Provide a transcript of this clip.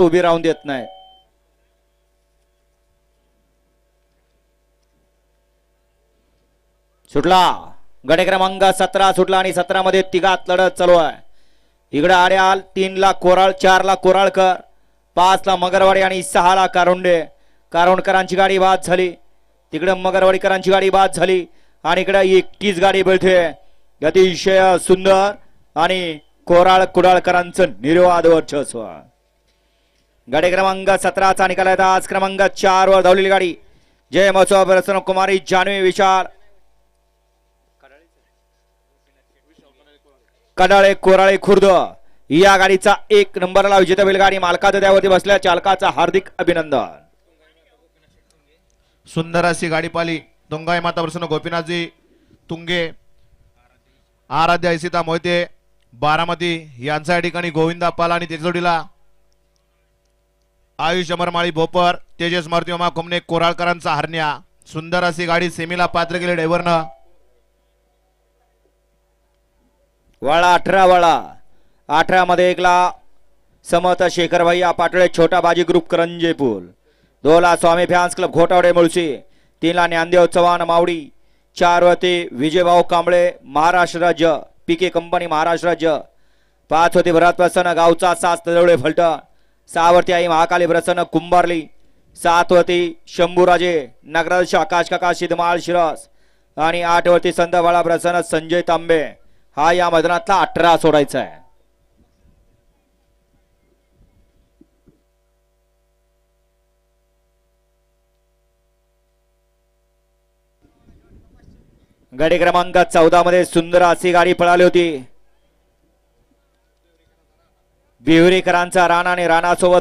उभी राहून देत नाही. सुटला. गडे क्रमांक सतरा सुटला आणि सतरा मध्ये तिघात लढत चालू आहे. इकडे आड्याल तीन ला कोराळ चार ला कोराळकर पाच ला मगरवाडी आणि सहा ला कारुंडे. कारुंडकरांची गाडी बाद झाली. तिकडे मगरवाडीकरांची गाडी बाद झाली आणि इकडे एकटीच गाडी मिळते अतिशय सुंदर आणि कोराळ कुडाळकरांचं निर्वाद वर्चस्व. गाडी क्रमांक सतराचा निकाल आहे आज क्रमांक चार वर धावलेली गाडी. जय महोत्सव प्रसन्न कुमारी जानवी विशाल. कडाळे कोराळे खुर्द. या गाडीचा एक नंबरला विजेता बैलगाडी मालकाचं त्यावरती बसल्या चालकाचा हार्दिक अभिनंदन. सुंदर अशी गाडी पाली तुंगाई माता प्रसन्न गोपीनाथजी तुंगे आराध्य ऐसिता मोहिते बारामती यांचा या ठिकाणी गोविंदा पाला आणि त्याच्या जोडीला आयुष अमरमाळी भोपर तेजस मारुती उमा कुमने कोराळकरांचा हरण्या. सुंदर अशी गाडी सेमीला पात्र केली ड्रायव्हरनं. वाळा अठरा वाळा. अठरा मध्ये एकला समत शेखर भैया पाटोळे छोटा बाजी ग्रुप करंजेपूर दोला स्वामी फॅन्स क्लब घोटावडे मुळशी. तीनला ज्ञानदेव चव्हाण मावडी. चारवती विजयभाऊ कांबळे महाराष्ट्र राज्य. पीके कंपनी महाराष्ट्र राज्य. पाच होती भरत प्रसन्न गावचा सास तजवळे फलटण. सहा वरती आई महाकाली प्रसन्न कुंभारली. सातवरती शंभूराजे नगराध्यक्ष आकाश काका शिदमाळ शिरस आणि आठवरती संत बाळा प्रसन्न संजय तांबे. हा या मैदानातला अठरा सोडायचा आहे. गाडी क्रमांक चौदा मध्ये सुंदर अशी गाडी पळाली होती. बिहुरीकरांचा राणा आणि राणासोबत